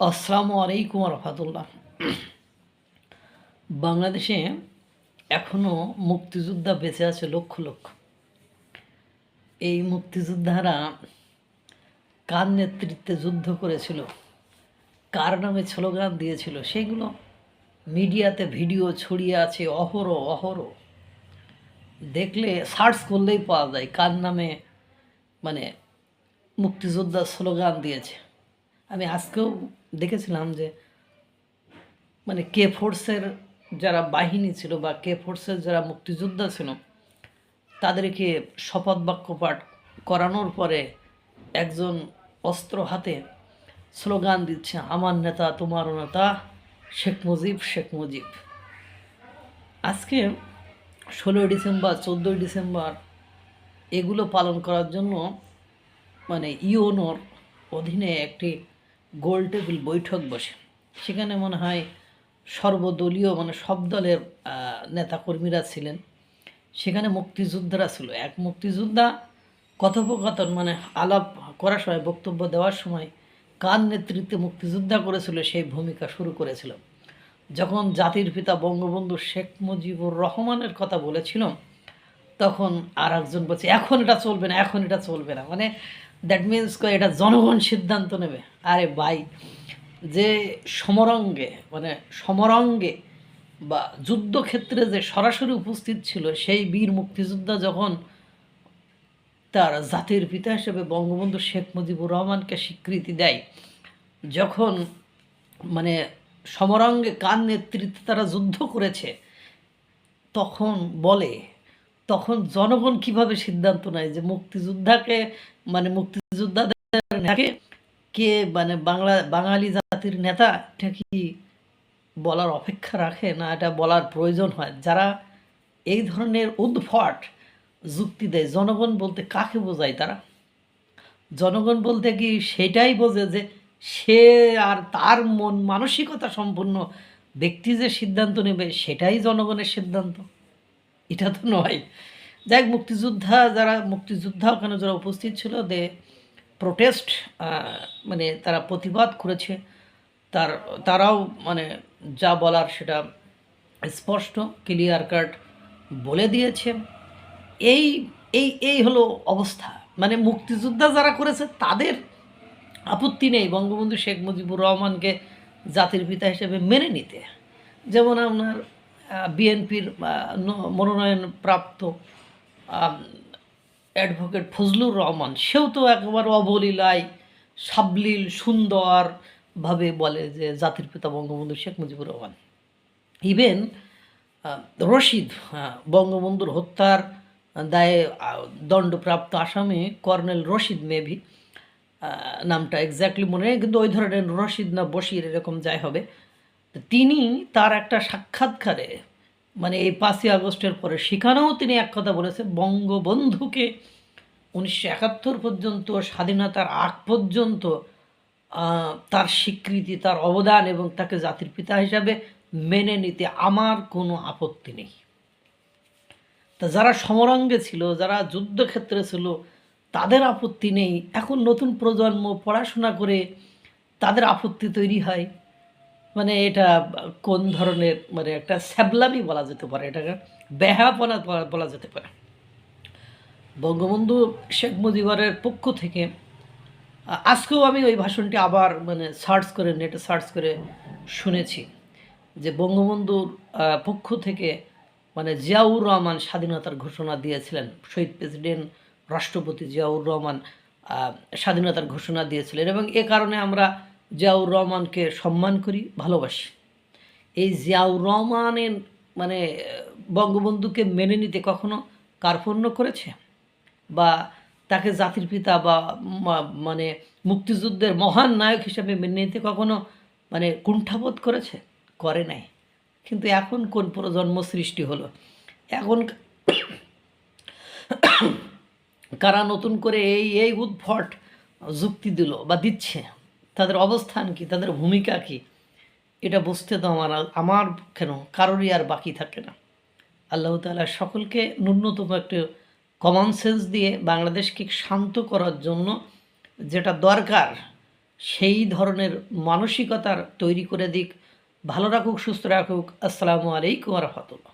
আসসালামু আলাইকুম রহমতুল্লাহ। বাংলাদেশে এখনও মুক্তিযোদ্ধা বেঁচে আছে লক্ষ লক্ষ। এই মুক্তিযোদ্ধারা কার নেতৃত্বে যুদ্ধ করেছিল, কার নামে স্লোগান দিয়েছিল, সেগুলো মিডিয়াতে ভিডিও ছড়িয়ে আছে অহরহ অহরহ। দেখলে সার্চ করলেই পাওয়া যায় কার নামে মানে মুক্তিযোদ্ধা স্লোগান দিয়েছে। আমি আজকেও দেখেছিলাম যে মানে কে ফোর্সের যারা বাহিনী ছিল বা কে ফোর্সের যারা মুক্তিযোদ্ধা ছিল, তাদেরকে শপথ বাক্য পাঠ করানোর পরে একজন অস্ত্র হাতে স্লোগান দিচ্ছে, আমার নেতা তোমার নেতা, শেখ মুজিব শেখ মুজিব। আজকে ষোলোই ডিসেম্বর, চোদ্দোই ডিসেম্বর এগুলো পালন করার জন্য মানে ইওনোর অধীনে একটি গোল টেবিল বৈঠক বসে। সেখানে মনে হয় সর্বদলীয় মানে সব দলের নেতাকর্মীরা ছিলেন। সেখানে মুক্তিযোদ্ধারা ছিল। এক মুক্তিযোদ্ধা কথোপকথন মানে আলাপ করার সময়, বক্তব্য দেওয়ার সময় কার নেতৃত্বে মুক্তিযোদ্ধা করেছিল, সেই ভূমিকা শুরু করেছিল। যখন জাতির পিতা বঙ্গবন্ধু শেখ মুজিবুর রহমানের কথা বলেছিল তখন আর একজন বলছে, এখন এটা চলবে না, এখন এটা চলবে না। মানে দ্যাট মিন্স এটা জনগণ সিদ্ধান্ত নেবে। আরে ভাই, যে সমরঙ্গে মানে সমরঙ্গে বা যুদ্ধক্ষেত্রে যে সরাসরি উপস্থিত ছিল, সেই বীর মুক্তিযোদ্ধা যখন তার জাতির পিতা হিসেবে বঙ্গবন্ধু শেখ মুজিবুর রহমানকে স্বীকৃতি দেয়, যখন মানে সমরাঙ্গে কার নেতৃত্বে তারা যুদ্ধ করেছে, তখন বলে তখন জনগণ কীভাবে সিদ্ধান্ত নেয় যে মুক্তিযোদ্ধাকে মানে মুক্তিযোদ্ধাদের কে মানে বাংলা, বাঙালি জাতির নেতা, এটা কি বলার অপেক্ষা রাখে না এটা বলার প্রয়োজন হয়? যারা এই ধরনের উদ্ভট যুক্তি দেয়, জনগণ বলতে কাকে বোঝায় তারা? জনগণ বলতে কি সেটাই বোঝে যে সে আর তার মন মানসিকতা সম্পূর্ণ ব্যক্তি যে সিদ্ধান্ত নেবে, সেটাই জনগণের সিদ্ধান্ত। এটা তো নয়। যাই হোক, মুক্তিযোদ্ধা যারা মুক্তিযোদ্ধা ওখানে যারা উপস্থিত ছিল দে প্রোটেস্ট মানে তারা প্রতিবাদ করেছে। তার তারাও মানে যা বলার সেটা স্পষ্ট ক্লিয়ার কাট বলে দিয়েছে। এই এই এই হলো অবস্থা। মানে মুক্তিযোদ্ধা যারা করেছে তাদের আপত্তি নেই বঙ্গবন্ধু শেখ মুজিবুর রহমানকে জাতির পিতা হিসেবে মেনে নিতে। যেমন আপনার বিএনপির মনোনয়ন প্রাপ্ত অ্যাডভোকেট ফজলুর রহমান। সেও তো একবার অবলীলায় সাবলীল সুন্দরভাবে বলে যে জাতির পিতা বঙ্গবন্ধু শেখ মুজিবুর রহমান। ইভেন রশিদ হ্যাঁ, বঙ্গবন্ধুর হত্যার দায়ে দণ্ডপ্রাপ্ত আসামি কর্নেল রশিদ মেভি নামটা এক্স্যাক্টলি মনে নেই কিন্তু ওই ধরনের রশিদ না বশির এরকম যাই হবে তিনি তার একটা সাক্ষাৎকারে মানে এই পাঁচই আগস্টের পরে সেখানেও তিনি এক কথা বলেছে বঙ্গবন্ধুকে উনিশশো একাত্তর পর্যন্ত, স্বাধীনতার আগ পর্যন্ত তার স্বীকৃতি, তার অবদান এবং তাকে জাতির পিতা হিসাবে মেনে নিতে আমার কোনো আপত্তি নেই। তা যারা সমরাঙ্গে ছিল, যারা যুদ্ধক্ষেত্রে ছিল, তাদের আপত্তি নেই। এখন নতুন প্রজন্ম পড়াশোনা করে তাদের আপত্তি তৈরি হয়। মানে এটা কোন ধরনের মানে একটা স্যাবলামি বলা যেতে পারে, এটাকে ব্যাহাপনা বলা- যেতে পারে। বঙ্গবন্ধু শেখ মুজিবরের পক্ষ থেকে, আজকেও আমি ওই ভাষণটি আবার মানে সার্চ করে, নেটে সার্চ করে শুনেছি যে বঙ্গবন্ধুর পক্ষ থেকে মানে জিয়াউর রহমান স্বাধীনতার ঘোষণা দিয়েছিলেন, শহীদ প্রেসিডেন্ট রাষ্ট্রপতি জিয়াউর রহমান স্বাধীনতার ঘোষণা দিয়েছিলেন এবং এ কারণে আমরা জিয়াউর রহমানকে সম্মান করি, ভালোবাসি। এই জিয়াউর রহমানের মানে বঙ্গবন্ধুকে মেনে নিতে কখনো কার্পণ্য করেছে? বা তাকে জাতির পিতা বা মানে মুক্তিযুদ্ধের মহান নায়ক হিসেবে মেনে নিতে কখনো মানে কুণ্ঠাবোধ করেছে? করে নাই। কিন্তু এখন কোন প্রজন্ম সৃষ্টি হলো? এখন কারা নতুন করে এই এই উদ্ভট যুক্তি দিল বা দিচ্ছে? তাদের অবস্থান কি? তাদের ভূমিকা কি? এটা বুঝতে তো আমার আমার কেন? কারোরই আর বাকি থাকে না। আল্লাহ তাআলা সকলকে ন্যূনতম একটু কমন সেন্স দিয়ে বাংলাদেশকে শান্ত করার জন্য যেটা দরকার, সেই ধরনের মানসিকতার তৈরি করে দিক। ভালো রাখুক, সুস্থ রাখুক। আসসালামু আলাইকুম রহমতুল্লাহ।